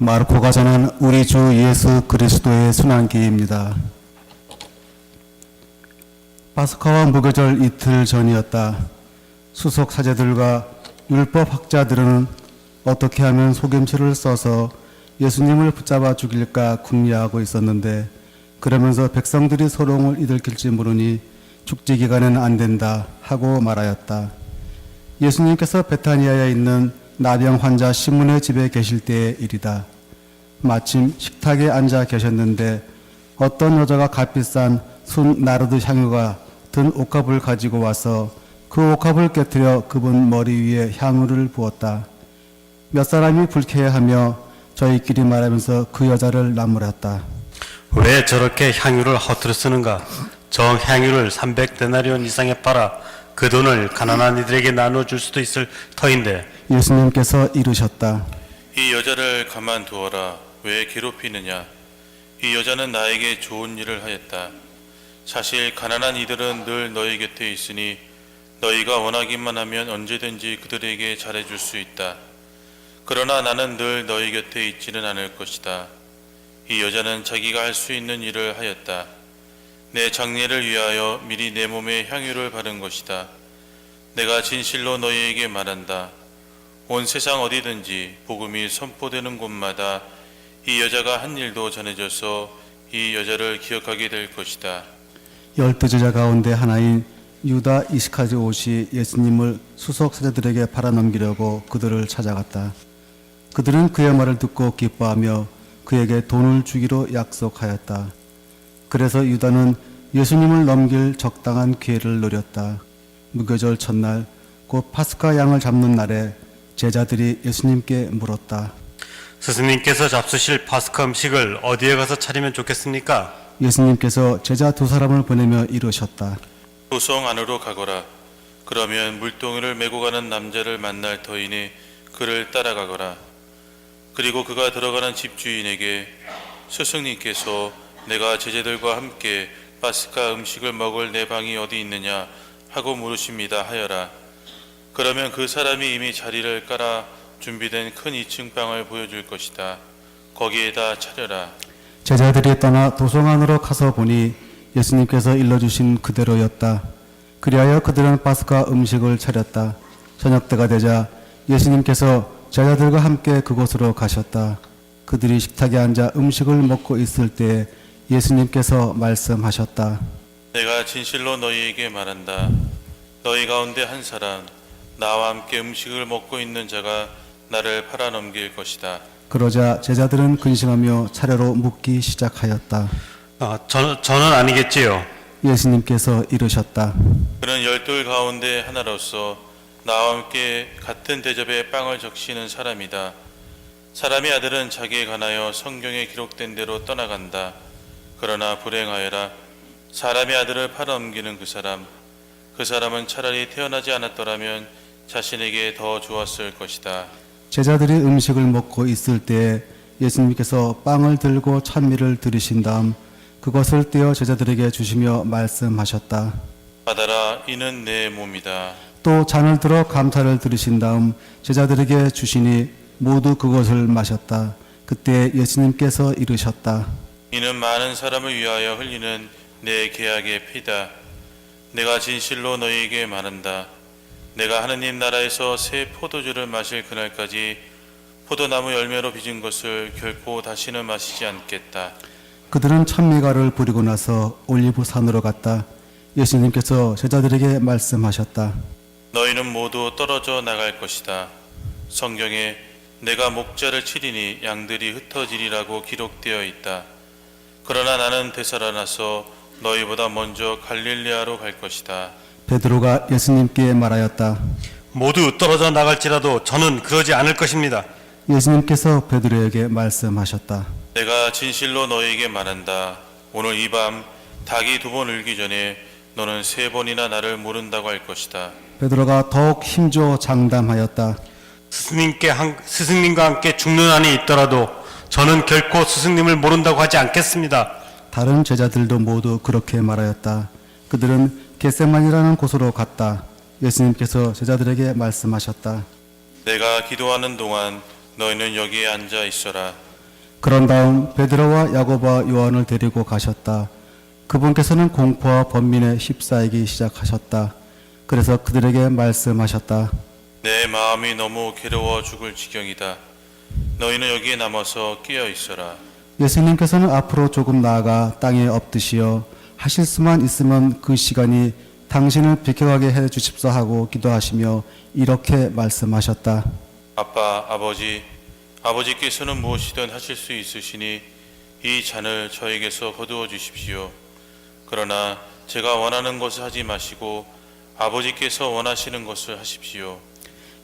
마르코가 전한 우리 주 예수 그리스도의 순환기입니다. 파스카와 무교절 이틀 전이었다. 수석 사제들과 율법 학자들은 어떻게 하면 속임수를 써서 예수님을 붙잡아 죽일까 궁리하고 있었는데 그러면서 백성들이 소롱을 이들킬지 모르니 축제 기간에는 안 된다 하고 말하였다. 예수님께서 베타니아에 있는 나병 환자 시몬의 집에 계실 때의 일이다. 마침 식탁에 앉아 계셨는데 어떤 여자가 값비싼 순 나르드 향유가 든 옥합을 가지고 와서 그 옥합을 깨뜨려 그분 머리 위에 향유를 부었다. 몇 사람이 불쾌해하며 저희끼리 말하면서 그 여자를 나무랐다. 왜 저렇게 향유를 허투루 쓰는가? 저 향유를 300데나리온 이상에 팔아 그 돈을 가난한 이들에게 나눠 줄 수도 있을 터인데 예수님께서 이르셨다. 이 여자를 가만 두어라. 왜 괴롭히느냐? 이 여자는 나에게 좋은 일을 하였다. 사실 가난한 이들은 늘 너희 곁에 있으니 너희가 원하기만 하면 언제든지 그들에게 잘해줄 수 있다. 그러나 나는 늘 너희 곁에 있지는 않을 것이다. 이 여자는 자기가 할 수 있는 일을 하였다. 내 장례를 위하여 미리 내 몸에 향유를 바른 것이다. 내가 진실로 너희에게 말한다. 온 세상 어디든지 복음이 선포되는 곳마다 이 여자가 한 일도 전해져서 이 여자를 기억하게 될 것이다. 열두 제자 가운데 하나인 유다 이스카리옷이 예수님을 수석 사제들에게 팔아넘기려고 그들을 찾아갔다. 그들은 그의 말을 듣고 기뻐하며 그에게 돈을 주기로 약속하였다. 그래서 유다는 예수님을 넘길 적당한 기회를 노렸다. 무교절 첫날 곧 파스카 양을 잡는 날에 제자들이 예수님께 물었다. 스승님께서 잡수실 파스카 음식을 어디에 가서 차리면 좋겠습니까? 예수님께서 제자 두 사람을 보내며 이르셨다. 도성 안으로 가거라. 그러면 물동이를 메고 가는 남자를 만날 터이니 그를 따라가거라. 그리고 그가 들어가는 집주인에게 스승님께서 내가 제자들과 함께 파스카 음식을 먹을 내 방이 어디 있느냐 하고 물으십니다 하여라. 그러면 그 사람이 이미 자리를 깔아 준비된 큰 2층 방을 보여줄 것이다. 거기에다 차려라. 제자들이 떠나 도성 안으로 가서 보니 예수님께서 일러주신 그대로였다. 그리하여 그들은 파스카 음식을 차렸다. 저녁 때가 되자 예수님께서 제자들과 함께 그곳으로 가셨다. 그들이 식탁에 앉아 음식을 먹고 있을 때 예수님께서 말씀하셨다. 내가 진실로 너희에게 말한다. 너희 가운데 한 사람 나와 함께 음식을 먹고 있는 자가 나를 팔아넘길 것이다. 그러자 제자들은 근심하며 차례로 묻기 시작하였다. 아, 저, 저는 아니겠지요. 예수님께서 이르셨다. 그는 열둘 가운데 하나로서 나와 함께 같은 대접에 빵을 적시는 사람이다. 사람의 아들은 자기에 관하여 성경에 기록된 대로 떠나간다. 그러나 불행하여라. 사람의 아들을 팔아넘기는 그 사람. 그 사람은 차라리 태어나지 않았더라면 자신에게 더 좋았을 것이다. 제자들이 음식을 먹고 있을 때 예수님께서 빵을 들고 찬미를 들으신 다음 그것을 떼어 제자들에게 주시며 말씀하셨다. 받아라. 이는 내 몸이다. 또 잔을 들어 감사를 들으신 다음 제자들에게 주시니 모두 그것을 마셨다. 그때 예수님께서 이르셨다. 이는 많은 사람을 위하여 흘리는 내 계약의 피다. 내가 진실로 너희에게 말한다. 내가 하느님 나라에서 새 포도주를 마실 그날까지 포도나무 열매로 빚은 것을 결코 다시는 마시지 않겠다. 그들은 찬미가를 부리고 나서 올리브 산으로 갔다. 예수님께서 제자들에게 말씀하셨다. 너희는 모두 떨어져 나갈 것이다. 성경에 내가 목자를 치리니 양들이 흩어지리라고 기록되어 있다. 그러나 나는 되살아나서 너희보다 먼저 갈릴리아로 갈 것이다. 베드로가 예수님께 말하였다. 모두 떨어져 나갈지라도 저는 그러지 않을 것입니다. 예수님께서 베드로에게 말씀하셨다. 내가 진실로 너희에게 말한다. 오늘 이 밤 닭이 두 번 울기 전에 너는 세 번이나 나를 모른다고 할 것이다. 베드로가 더욱 힘줘 장담하였다. 스승님께 한, 스승님과 함께 죽는 한이 있더라도 저는 결코 스승님을 모른다고 하지 않겠습니다. 다른 제자들도 모두 그렇게 말하였다. 그들은 겟세만이라는 곳으로 갔다. 예수님께서 제자들에게 말씀하셨다. 내가 기도하는 동안 너희는 여기에 앉아 있어라. 그런 다음 베드로와 야고보와 요한을 데리고 가셨다. 그분께서는 공포와 번민에 휩싸이기 시작하셨다. 그래서 그들에게 말씀하셨다. 내 마음이 너무 괴로워 죽을 지경이다. 너희는 여기에 남아서 끼어 있어라. 예수님께서는 앞으로 조금 나아가 땅에 엎드시어 하실 수만 있으면 그 시간이 당신을 비켜가게 해 주십사 하고 기도하시며 이렇게 말씀하셨다. 아빠, 아버지, 아버지께서는 무엇이든 하실 수 있으시니 이 잔을 저에게서 거두어 주십시오. 그러나 제가 원하는 것을 하지 마시고 아버지께서 원하시는 것을 하십시오.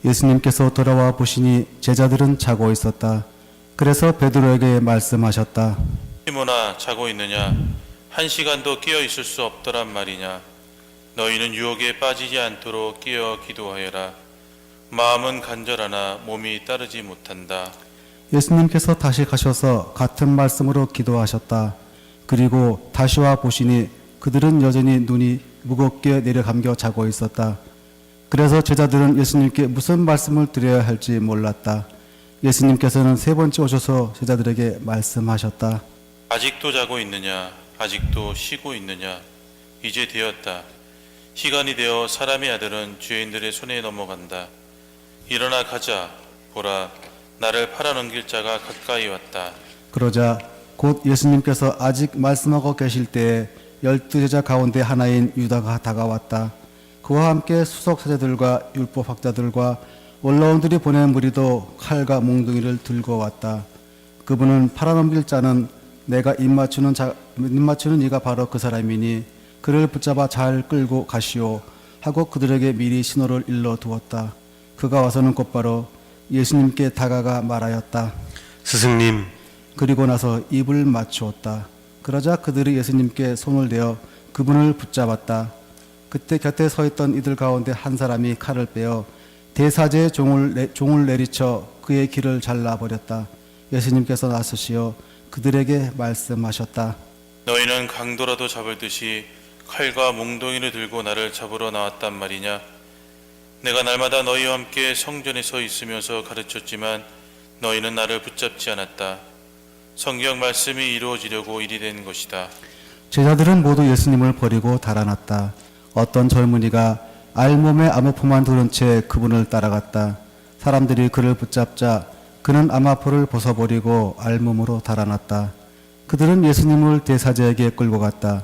예수님께서 돌아와 보시니 제자들은 자고 있었다. 그래서 베드로에게 말씀하셨다. 시몬아 자고 있느냐? 한 시간도 끼어 있을 수 없더란 말이냐? 너희는 유혹에 빠지지 않도록 끼어 기도하여라. 마음은 간절하나 몸이 따르지 못한다. 예수님께서 다시 가셔서 같은 말씀으로 기도하셨다. 그리고 다시 와 보시니 그들은 여전히 눈이 무겁게 내려감겨 자고 있었다. 그래서 제자들은 예수님께 무슨 말씀을 드려야 할지 몰랐다. 예수님께서는 세 번째 오셔서 제자들에게 말씀하셨다. 아직도 자고 있느냐? 아직도 쉬고 있느냐? 이제 되었다. 시간이 되어 사람의 아들은 죄인들의 손에 넘어간다. 일어나 가자. 보라, 나를 팔아넘길 자가 가까이 왔다. 그러자 곧 예수님께서 아직 말씀하고 계실 때에 열두 제자 가운데 하나인 유다가 다가왔다. 그와 함께 수석 사제들과 율법 학자들과 원로원들이 보낸 무리도 칼과 몽둥이를 들고 왔다. 그분은 팔아넘길 자는 내가 입 맞추는 자, 입 맞추는 이가 바로 그 사람이니 그를 붙잡아 잘 끌고 가시오 하고 그들에게 미리 신호를 일러 두었다. 그가 와서는 곧바로 예수님께 다가가 말하였다. 스승님, 그리고 나서 입을 맞추었다. 그러자 그들이 예수님께 손을 대어 그분을 붙잡았다. 그때 곁에 서 있던 이들 가운데 한 사람이 칼을 빼어 대사제의 종을, 내, 종을 내리쳐 그의 길을 잘라버렸다. 예수님께서 나서시어 그들에게 말씀하셨다. 너희는 강도라도 잡을 듯이 칼과 몽둥이를 들고 나를 잡으러 나왔단 말이냐? 내가 날마다 너희와 함께 성전에 서 있으면서 가르쳤지만 너희는 나를 붙잡지 않았다. 성경 말씀이 이루어지려고 일이 된 것이다. 제자들은 모두 예수님을 버리고 달아났다. 어떤 젊은이가 알몸에 암호포만 두른 채 그분을 따라갔다. 사람들이 그를 붙잡자 그는 암호포를 벗어버리고 알몸으로 달아났다. 그들은 예수님을 대사제에게 끌고 갔다.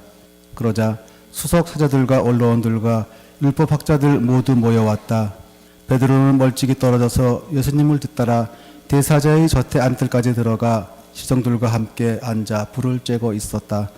그러자 수석 사자들과 언론들과 율법학자들 모두 모여왔다. 베드로는 멀찍이 떨어져서 예수님을 뒤따라 대사자의 젖에 안뜰까지 들어가 시정들과 함께 앉아 불을 쬐고 있었다.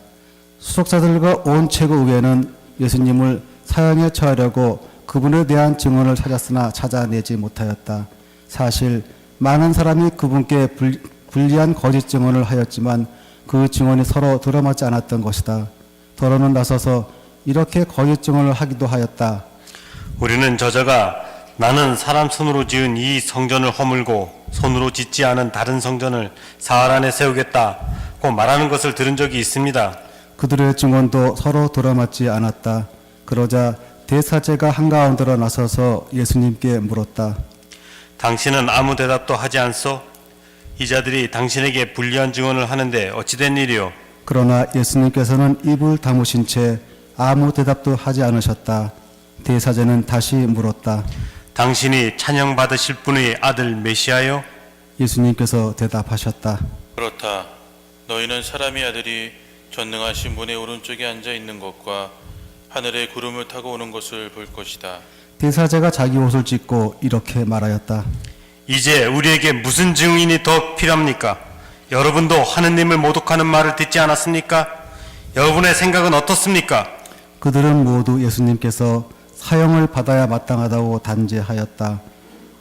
수석자들과 온 최고 의회는 예수님을 사형에 처하려고 그분에 대한 증언을 찾았으나 찾아내지 못하였다. 사실 많은 사람이 그분께 불, 불리한 거짓 증언을 하였지만 그 증언이 서로 들어맞지 않았던 것이다. 더러는 나서서 이렇게 거짓 증언을 하기도 하였다. 우리는 저자가 나는 사람 손으로 지은 이 성전을 허물고 손으로 짓지 않은 다른 성전을 사흘 안에 세우겠다고 말하는 것을 들은 적이 있습니다. 그들의 증언도 서로 들어맞지 않았다. 그러자 대사제가 한가운데로 나서서 예수님께 물었다. 당신은 아무 대답도 하지 않소? 이 자들이 당신에게 불리한 증언을 하는데 어찌된 일이오? 그러나 예수님께서는 입을 다무신 채 아무 대답도 하지 않으셨다. 대사제는 다시 물었다. 당신이 찬양받으실 분의 아들 메시아요? 예수님께서 대답하셨다. 그렇다. 너희는 사람의 아들이 전능하신 분의 오른쪽에 앉아 있는 것과 하늘의 구름을 타고 오는 것을 볼 것이다. 대사제가 자기 옷을 찢고 이렇게 말하였다. 이제 우리에게 무슨 증인이 더 필요합니까? 여러분도 하느님을 모독하는 말을 듣지 않았습니까? 여러분의 생각은 어떻습니까? 그들은 모두 예수님께서 사형을 받아야 마땅하다고 단죄하였다.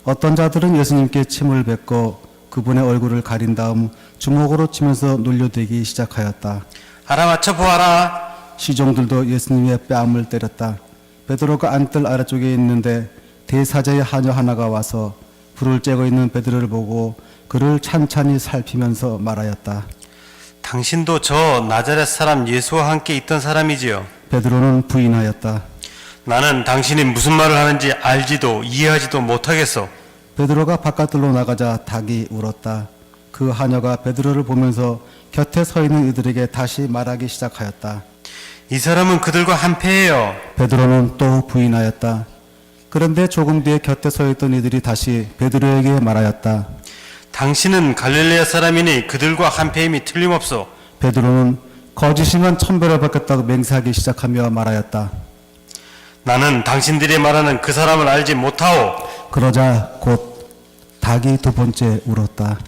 어떤 자들은 예수님께 침을 뱉고 그분의 얼굴을 가린 다음 주먹으로 치면서 놀려대기 시작하였다. 알아맞혀 보아라. 시종들도 예수님의 뺨을 때렸다. 베드로가 안뜰 아래쪽에 있는데 대사제의 하녀 하나가 와서 불을 쬐고 있는 베드로를 보고 그를 찬찬히 살피면서 말하였다. 당신도 저 나자렛 사람 예수와 함께 있던 사람이지요. 베드로는 부인하였다. 나는 당신이 무슨 말을 하는지 알지도 이해하지도 못하겠소. 베드로가 바깥으로 나가자 닭이 울었다. 그 하녀가 베드로를 보면서 곁에 서 있는 이들에게 다시 말하기 시작하였다. 이 사람은 그들과 한패예요. 베드로는 또 부인하였다. 그런데 조금 뒤에 곁에 서 있던 이들이 다시 베드로에게 말하였다. 당신은 갈릴레아 사람이니 그들과 한패임이 틀림없소. 베드로는 거짓이면 천배를 받겠다고 맹세하기 시작하며 말하였다. 나는 당신들이 말하는 그 사람을 알지 못하오. 그러자 곧 닭이 두 번째 울었다.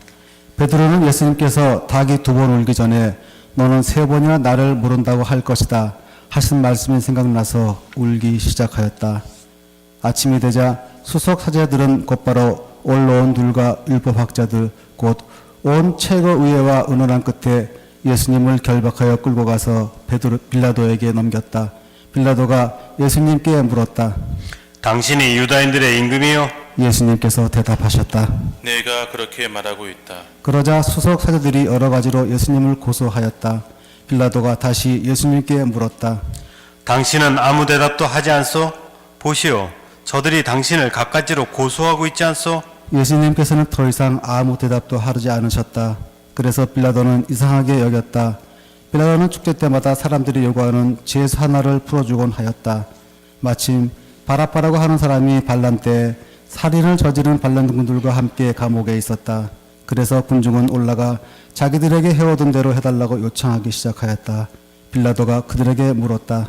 베드로는 예수님께서 닭이 두 번 울기 전에 너는 세 번이나 나를 모른다고 할 것이다 하신 말씀이 생각나서 울기 시작하였다. 아침이 되자 수석 사제들은 곧바로 올라온 둘과 율법학자들 곧 온 최고 의회와 의논한 끝에 예수님을 결박하여 끌고 가서 베드로 빌라도에게 넘겼다. 빌라도가 예수님께 물었다. 당신이 유다인들의 임금이요? 예수님께서 대답하셨다. 내가 그렇게 말하고 있다. 그러자 수석 사제들이 여러 가지로 예수님을 고소하였다. 빌라도가 다시 예수님께 물었다. 당신은 아무 대답도 하지 않소? 보시오. 저들이 당신을 갖가지로 고소하고 있지 않소? 예수님께서는 더 이상 아무 대답도 하지 않으셨다. 그래서 빌라도는 이상하게 여겼다. 빌라도는 축제 때마다 사람들이 요구하는 제수 하나를 풀어주곤 하였다. 마침 바라바라고 하는 사람이 반란 때 살인을 저지른 반란군들과 함께 감옥에 있었다. 그래서 군중은 올라가 자기들에게 해오던 대로 해달라고 요청하기 시작하였다. 빌라도가 그들에게 물었다.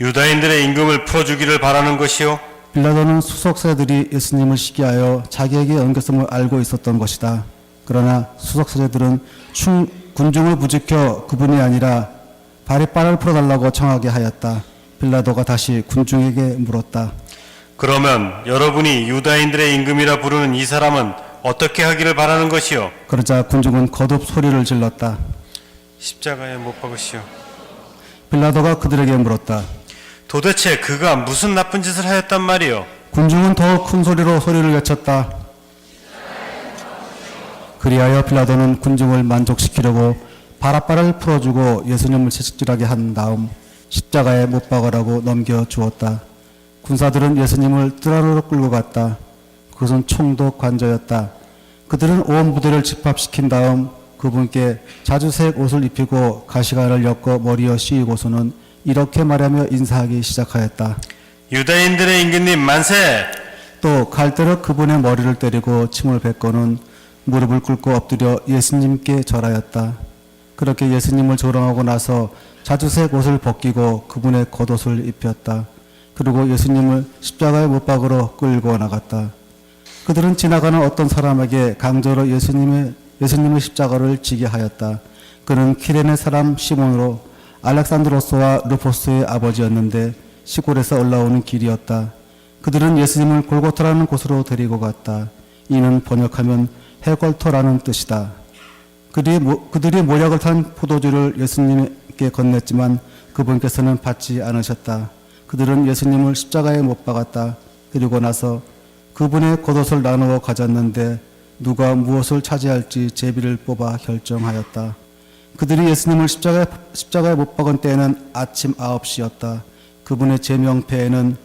유다인들의 임금을 풀어주기를 바라는 것이요? 빌라도는 수석사들이 예수님을 시기하여 자기에게 엉겼음을 알고 있었던 것이다. 그러나 수석사제들은 충, 군중을 부지켜 그분이 아니라 바리바를 풀어달라고 청하게 하였다. 빌라도가 다시 군중에게 물었다. 그러면 여러분이 유다인들의 임금이라 부르는 이 사람은 어떻게 하기를 바라는 것이요? 그러자 군중은 거듭 소리를 질렀다. 십자가에 못 박으시오. 빌라도가 그들에게 물었다. 도대체 그가 무슨 나쁜 짓을 하였단 말이요? 군중은 더 큰 소리로 소리를 외쳤다. 그리하여 빌라도는 군중을 만족시키려고 바라바를 풀어주고 예수님을 채찍질하게 한 다음 십자가에 못 박으라고 넘겨 주었다. 군사들은 예수님을 뜰하로 끌고 갔다. 그것은 총독 관저였다. 그들은 온 부대를 집합시킨 다음 그분께 자주색 옷을 입히고 가시관을 엮어 머리에 씌우고서는 이렇게 말하며 인사하기 시작하였다. 유다인들의 임금님 만세! 또 갈대로 그분의 머리를 때리고 침을 뱉고는 무릎을 꿇고 엎드려 예수님께 절하였다. 그렇게 예수님을 조롱하고 나서 자주색 옷을 벗기고 그분의 겉옷을 입혔다. 그리고 예수님을 십자가의 못 박으로 끌고 나갔다. 그들은 지나가는 어떤 사람에게 강제로 예수님의 예수님의 십자가를 지게 하였다. 그는 키레네 사람 시몬으로 알렉산드로스와 루포스의 아버지였는데 시골에서 올라오는 길이었다. 그들은 예수님을 골고타라는 곳으로 데리고 갔다. 이는 번역하면 해골터라는 뜻이다. 그들이, 모- 그들이 모략을 탄 포도주를 예수님께 건넸지만 그분께서는 받지 않으셨다. 그들은 예수님을 십자가에 못 박았다. 그리고 나서 그분의 겉옷을 나누어 가졌는데 누가 무엇을 차지할지 제비를 뽑아 결정하였다. 그들이 예수님을 십자가에, 십자가에 못 박은 때에는 아침 9시였다. 그분의 제명패에는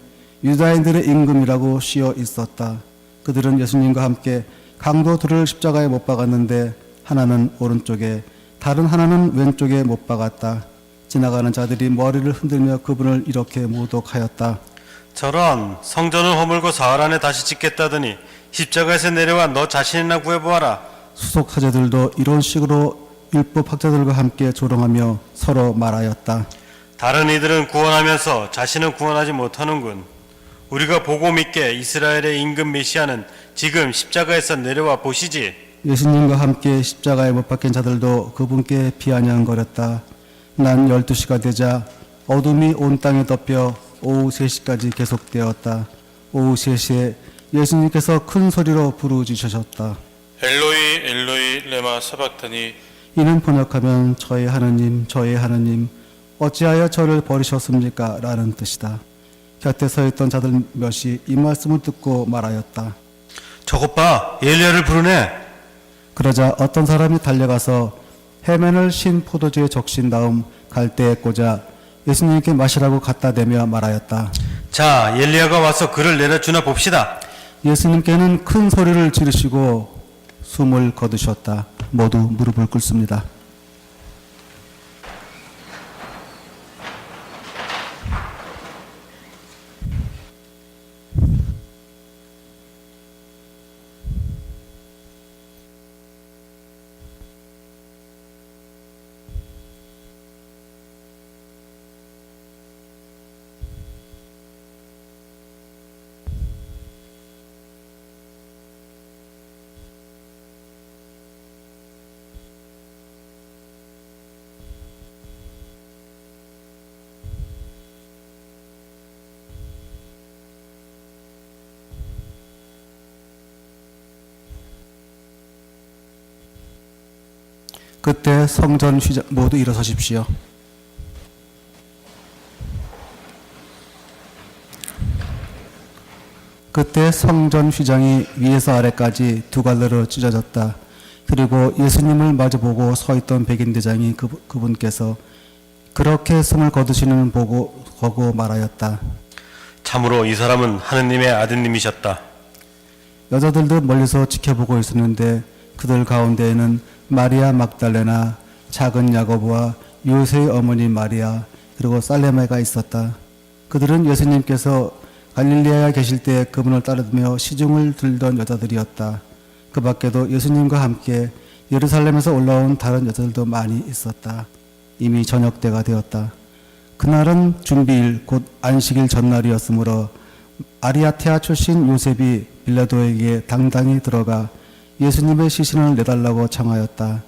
유다인들의 임금이라고 씌어 있었다. 그들은 예수님과 함께 강도 둘을 십자가에 못 박았는데 하나는 오른쪽에 다른 하나는 왼쪽에 못 박았다. 지나가는 자들이 머리를 흔들며 그분을 이렇게 모독하였다. 저런 성전을 허물고 사흘 안에 다시 짓겠다더니 십자가에서 내려와 너 자신이나 구해보아라. 수석 사제들도 이런 식으로 율법 학자들과 함께 조롱하며 서로 말하였다. 다른 이들은 구원하면서 자신은 구원하지 못하는군. 우리가 보고 믿게 이스라엘의 임금 메시아는 지금 십자가에서 내려와 보시지. 예수님과 함께 십자가에 못 박힌 자들도 그분께 비아냥거렸다. 난 열두 시가 되자 어둠이 온 땅에 덮여 오후 3시까지 계속되었다. 오후 3시에 예수님께서 큰 소리로 부르짖으셨다. 엘로이 엘로이 레마 사박타니 이는 번역하면 저의 하느님, 저의 하느님, 어찌하여 저를 버리셨습니까? 라는 뜻이다. 곁에 서 있던 자들 몇이 이 말씀을 듣고 말하였다. 저것 봐, 엘리야를 부르네. 그러자 어떤 사람이 달려가서 해면을 신 포도주에 적신 다음 갈대에 꽂아 예수님께 마시라고 갖다 대며 말하였다. 자, 엘리야가 와서 그를 내려주나 봅시다. 예수님께는 큰 소리를 지르시고 숨을 거두셨다. 모두 무릎을 꿇습니다. 그때 성전 휘장 모두 일어서십시오. 그때 성전 휘장이 위에서 아래까지 두 갈래로 찢어졌다. 그리고 예수님을 마주보고 서 있던 백인 대장이 그, 그분께서 그렇게 숨을 거두시는 보고 거고 말하였다. 참으로 이 사람은 하느님의 아드님이셨다. 여자들도 멀리서 지켜보고 있었는데 그들 가운데에는 마리아 막달레나 작은 야고보와 요새의 어머니 마리아 그리고 살레메가 있었다. 그들은 예수님께서 갈릴리아에 계실 때 그분을 따르며 시중을 들던 여자들이었다. 그 밖에도 예수님과 함께 예루살렘에서 올라온 다른 여자들도 많이 있었다. 이미 저녁 때가 되었다. 그날은 준비일 곧 안식일 전날이었으므로 아리아테아 출신 요셉이 빌라도에게 당당히 들어가 예수님의 시신을 내달라고 청하였다.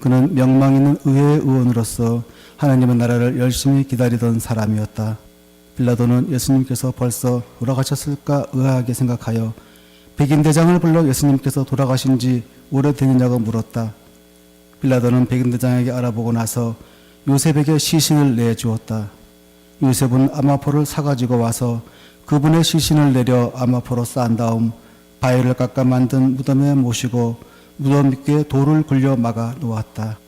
그는 명망 있는 의회 의원으로서 하나님의 나라를 열심히 기다리던 사람이었다. 빌라도는 예수님께서 벌써 돌아가셨을까 의아하게 생각하여 백인 대장을 불러 예수님께서 돌아가신 지 오래되느냐고 물었다. 빌라도는 백인 대장에게 알아보고 나서 요셉에게 시신을 내주었다. 요셉은 아마포를 사가지고 와서 그분의 시신을 내려 아마포로 쌓은 다음 바위를 깎아 만든 무덤에 모시고 무덤 밑에 돌을 굴려 막아 놓았다.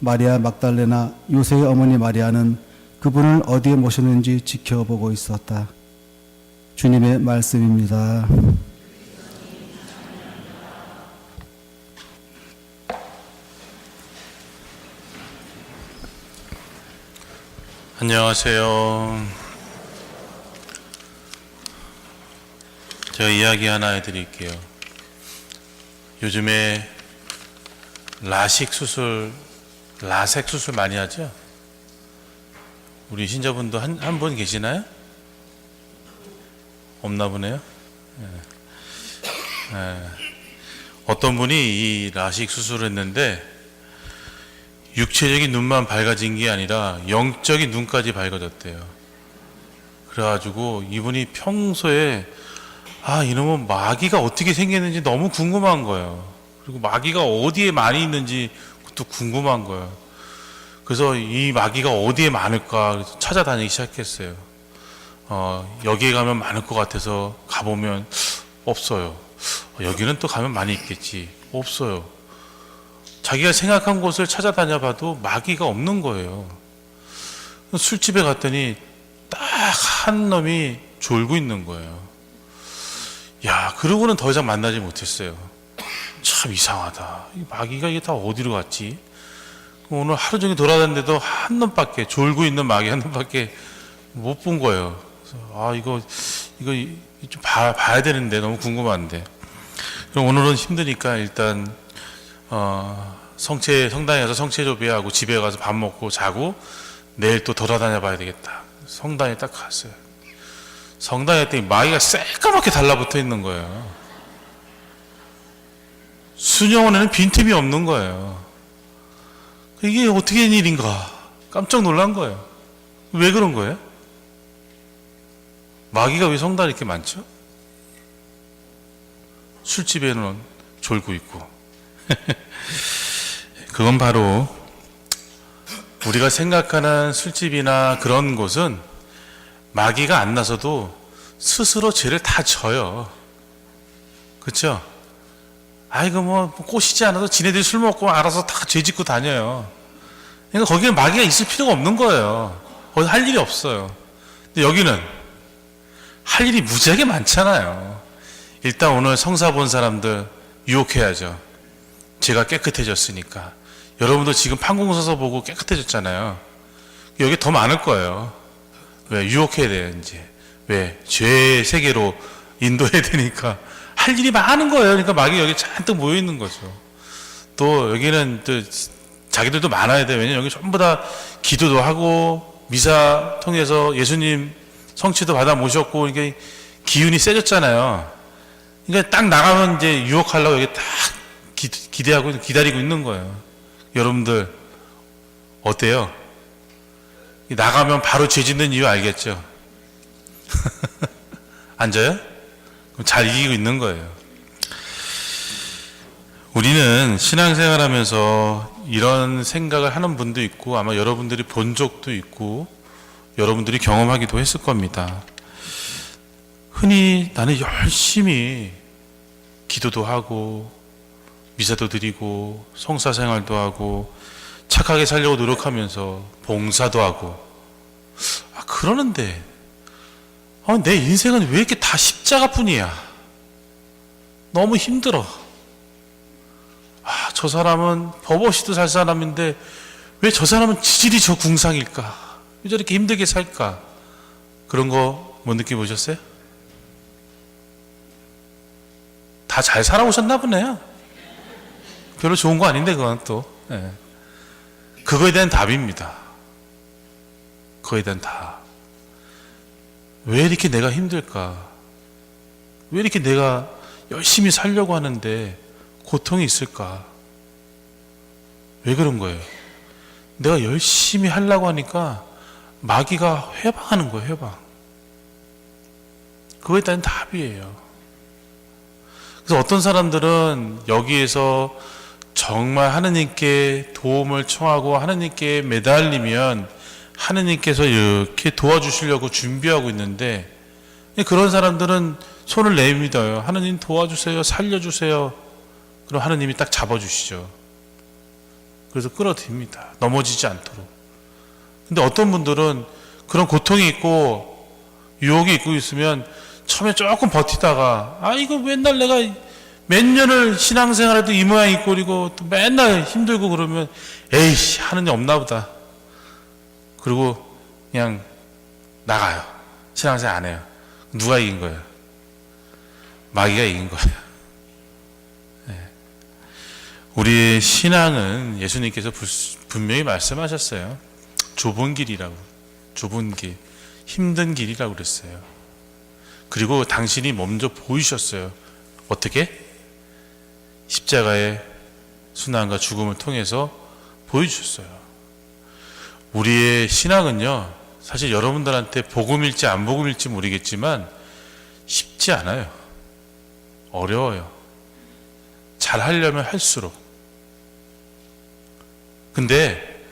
마리아 막달레나 요셉의 어머니 마리아는 그분을 어디에 모셨는지 지켜보고 있었다. 주님의 말씀입니다. 안녕하세요. 제가 이야기 하나 해드릴게요. 요즘에 라식 수술, 라섹 수술 많이 하죠? 우리 신자분도 한, 한 분 계시나요? 없나 보네요. 예. 예. 어떤 분이 이 라식 수술을 했는데 육체적인 눈만 밝아진 게 아니라 영적인 눈까지 밝아졌대요. 그래가지고 이분이 평소에 아 이놈은 마귀가 어떻게 생겼는지 너무 궁금한 거예요. 그리고 마귀가 어디에 많이 있는지 그것도 궁금한 거예요. 그래서 이 마귀가 어디에 많을까 찾아다니기 시작했어요. 어, 여기에 가면 많을 것 같아서 가보면 없어요. 여기는 또 가면 많이 있겠지. 없어요. 자기가 생각한 곳을 찾아다녀 봐도 마귀가 없는 거예요. 술집에 갔더니 딱 한 놈이 졸고 있는 거예요. 야, 그러고는 더 이상 만나지 못했어요. 참 이상하다. 이 마귀가 이게 다 어디로 갔지? 오늘 하루 종일 돌아다녔는데도 한 놈밖에, 졸고 있는 마귀 한 놈밖에 못 본 거예요. 아, 이거, 이거 좀 봐, 봐야 되는데 너무 궁금한데. 그럼 오늘은 힘드니까 일단 어, 성체 성당에 가서 성체 조비하고 집에 가서 밥 먹고 자고 내일 또 돌아다녀 봐야 되겠다. 성당에 딱 갔어요. 성당에 했더니 마귀가 새까맣게 달라붙어 있는 거예요. 수녀원에는 빈틈이 없는 거예요. 이게 어떻게 된 일인가? 깜짝 놀란 거예요. 왜 그런 거예요? 마귀가 왜 성당에 이렇게 많죠? 술집에는 졸고 있고. 그건 바로 우리가 생각하는 술집이나 그런 곳은 마귀가 안 나서도 스스로 죄를 다 져요. 그렇죠? 아이고 뭐 꼬시지 않아도 지네들이 술 먹고 알아서 다 죄 짓고 다녀요. 그러니까 거기는 마귀가 있을 필요가 없는 거예요. 거기 할 일이 없어요. 근데 여기는 할 일이 무지하게 많잖아요. 일단 오늘 성사 본 사람들 유혹해야죠. 제가 깨끗해졌으니까. 여러분도 지금 판공서서 보고 깨끗해졌잖아요. 여기 더 많을 거예요. 왜? 유혹해야 돼, 이제. 왜? 죄의 세계로 인도해야 되니까. 할 일이 많은 거예요. 그러니까 막이 여기 잔뜩 모여 있는 거죠. 또 여기는 또 자기들도 많아야 돼. 왜냐면 여기 전부 다 기도도 하고 미사 통해서 예수님 성취도 받아 모셨고 이게 기운이 세졌잖아요. 그러니까 딱 나가면 이제 유혹하려고 여기 딱 기, 기대하고 기다리고 있는 거예요. 여러분들 어때요? 나가면 바로 죄 짓는 이유 알겠죠? 앉아요? 그럼 잘 이기고 있는 거예요. 우리는 신앙생활 하면서 이런 생각을 하는 분도 있고 아마 여러분들이 본 적도 있고 여러분들이 경험하기도 했을 겁니다. 흔히 나는 열심히 기도도 하고 미사도 드리고 성사 생활도 하고 착하게 살려고 노력하면서 봉사도 하고 아 그러는데 아, 내 인생은 왜 이렇게 다 십자가뿐이야? 너무 힘들어. 아, 저 사람은 버버시도 살 사람인데 왜 저 사람은 지질이 저 궁상일까? 왜 저렇게 힘들게 살까? 그런 거 못 느껴보셨어요? 다 잘 살아오셨나 보네요. 별로 좋은 거 아닌데 그건 또. 예. 그거에 대한 답입니다. 그거에 대한 답. 왜 이렇게 내가 힘들까? 왜 이렇게 내가 열심히 살려고 하는데 고통이 있을까? 왜 그런 거예요? 내가 열심히 하려고 하니까 마귀가 회방하는 거예요, 회방. 그거에 대한 답이에요. 그래서 어떤 사람들은 여기에서 정말 하느님께 도움을 청하고 하느님께 매달리면 하느님께서 이렇게 도와주시려고 준비하고 있는데 그런 사람들은 손을 내밀어요. 하느님 도와주세요. 살려주세요. 그럼 하느님이 딱 잡아주시죠. 그래서 끌어듭니다. 넘어지지 않도록. 근데 어떤 분들은 그런 고통이 있고 유혹이 있고 있으면 처음에 조금 버티다가 아 이거 맨날 내가 몇 년을 신앙생활해도 이 모양 이 꼴이고 또 맨날 힘들고 그러면 에이씨 하느님 없나 보다. 그리고 그냥 나가요. 신앙생활 안 해요. 누가 이긴 거예요? 마귀가 이긴 거예요. 네. 우리의 신앙은 예수님께서 불- 분명히 말씀하셨어요. 좁은 길이라고. 좁은 길. 힘든 길이라고 그랬어요. 그리고 당신이 먼저 보이셨어요. 어떻게? 십자가의 순환과 죽음을 통해서 보여주셨어요. 우리의 신앙은요, 사실 여러분들한테 복음일지 안 복음일지 모르겠지만 쉽지 않아요. 어려워요. 잘 하려면 할수록. 근데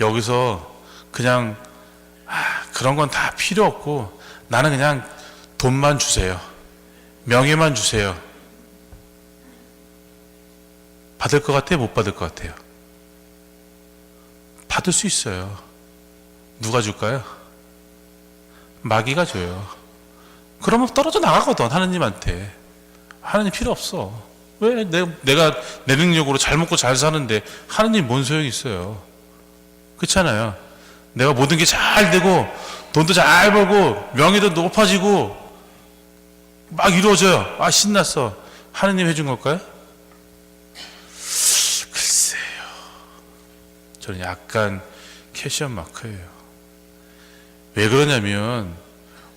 여기서 그냥 아, 그런 건 다 필요 없고 나는 그냥 돈만 주세요. 명예만 주세요. 받을 것 같아요? 못 받을 것 같아요? 받을 수 있어요. 누가 줄까요? 마귀가 줘요. 그러면 떨어져 나가거든, 하느님한테. 하느님 필요 없어. 왜? 내, 내가 내 능력으로 잘 먹고 잘 사는데 하느님 뭔 소용이 있어요? 그렇잖아요. 내가 모든 게 잘 되고 돈도 잘 벌고 명예도 높아지고 막 이루어져요. 아, 신났어. 하느님 해준 걸까요? 저는 약간 캐시언 마크예요. 왜 그러냐면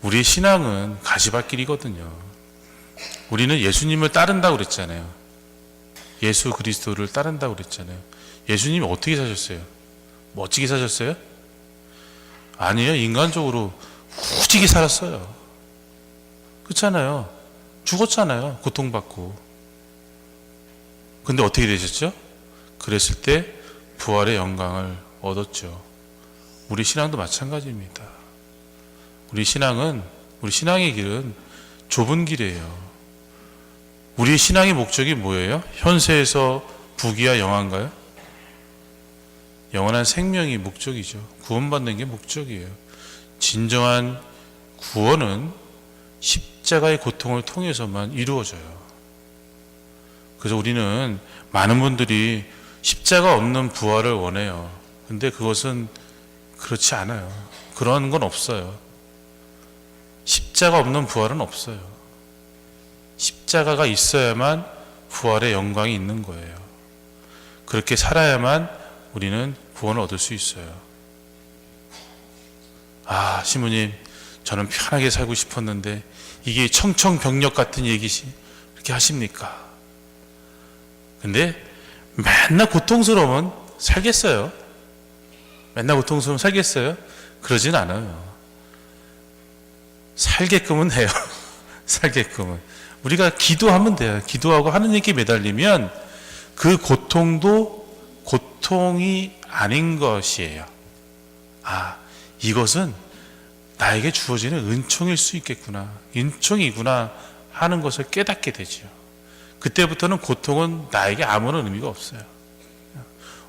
우리 신앙은 가시밭길이거든요. 우리는 예수님을 따른다고 그랬잖아요. 예수 그리스도를 따른다고 그랬잖아요. 예수님이 어떻게 사셨어요? 멋지게 사셨어요? 아니에요. 인간적으로 후지게 살았어요. 그렇잖아요. 죽었잖아요. 고통받고. 근데 어떻게 되셨죠? 그랬을 때 부활의 영광을 얻었죠. 우리 신앙도 마찬가지입니다. 우리 신앙은, 우리 신앙의 길은 좁은 길이에요. 우리 신앙의 목적이 뭐예요? 현세에서 부귀와 영화인가요? 영원한 생명이 목적이죠. 구원받는 게 목적이에요. 진정한 구원은 십자가의 고통을 통해서만 이루어져요. 그래서 우리는 많은 분들이 십자가 없는 부활을 원해요. 근데 그것은 그렇지 않아요. 그런 건 없어요. 십자가 없는 부활은 없어요. 십자가가 있어야만 부활의 영광이 있는 거예요. 그렇게 살아야만 우리는 구원을 얻을 수 있어요. 아, 시무님, 저는 편하게 살고 싶었는데 이게 청청병력 같은 얘기시 이렇게 하십니까? 근데 맨날 고통스러우면 살겠어요. 맨날 고통스러우면 살겠어요? 그러진 않아요. 살게끔은 해요. 살게끔은. 우리가 기도하면 돼요. 기도하고 하느님께 매달리면 그 고통도 고통이 아닌 것이에요. 아, 이것은 나에게 주어지는 은총일 수 있겠구나. 은총이구나 하는 것을 깨닫게 되지요. 그때부터는 고통은 나에게 아무런 의미가 없어요.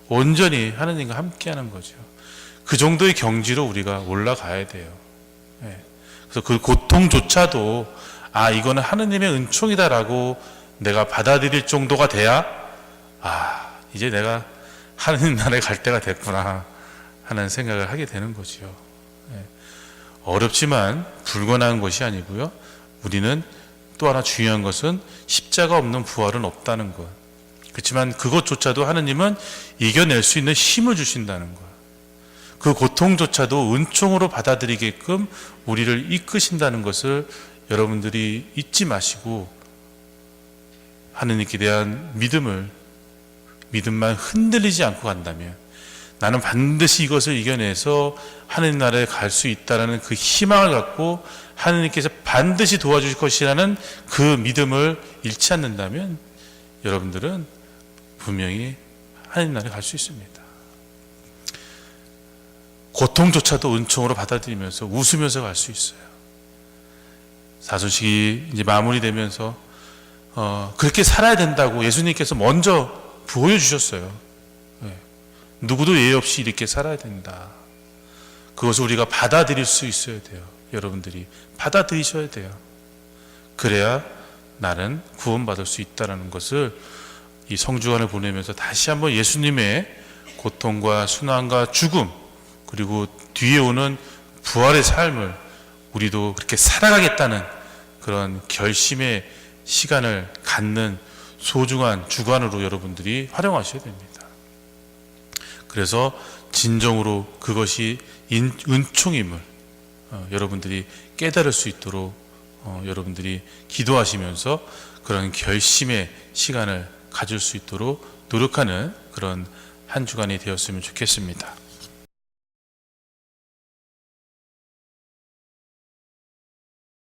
온전히 하느님과 함께하는 거죠. 그 정도의 경지로 우리가 올라가야 돼요. 예. 그래서 그 고통조차도 아 이거는 하느님의 은총이다라고 내가 받아들일 정도가 돼야 아 이제 내가 하느님 나라에 갈 때가 됐구나 하는 생각을 하게 되는 거지요. 예. 어렵지만 불가능한 것이 아니고요. 우리는 또 하나 중요한 것은 십자가 없는 부활은 없다는 것. 그렇지만 그것조차도 하느님은 이겨낼 수 있는 힘을 주신다는 것. 그 고통조차도 은총으로 받아들이게끔 우리를 이끄신다는 것을 여러분들이 잊지 마시고 하느님께 대한 믿음을 믿음만 흔들리지 않고 간다면 나는 반드시 이것을 이겨내서 하느님 나라에 갈 수 있다라는 그 희망을 갖고 하느님께서 반드시 도와주실 것이라는 그 믿음을 잃지 않는다면 여러분들은 분명히 하느님 나라에 갈 수 있습니다. 고통조차도 은총으로 받아들이면서 웃으면서 갈 수 있어요. 사순식이 이제 마무리되면서 어, 그렇게 살아야 된다고 예수님께서 먼저 보여주셨어요. 네. 누구도 예의 없이 이렇게 살아야 된다. 그것을 우리가 받아들일 수 있어야 돼요. 여러분들이 받아들이셔야 돼요. 그래야 나는 구원받을 수 있다는 것을 이 성주간을 보내면서 다시 한번 예수님의 고통과 순환과 죽음 그리고 뒤에 오는 부활의 삶을 우리도 그렇게 살아가겠다는 그런 결심의 시간을 갖는 소중한 주관으로 여러분들이 활용하셔야 됩니다. 그래서 진정으로 그것이 인- 은총임을 어, 여러분들이 깨달을 수 있도록 어, 여러분들이 기도하시면서 그런 결심의 시간을 가질 수 있도록 노력하는 그런 한 주간이 되었으면 좋겠습니다.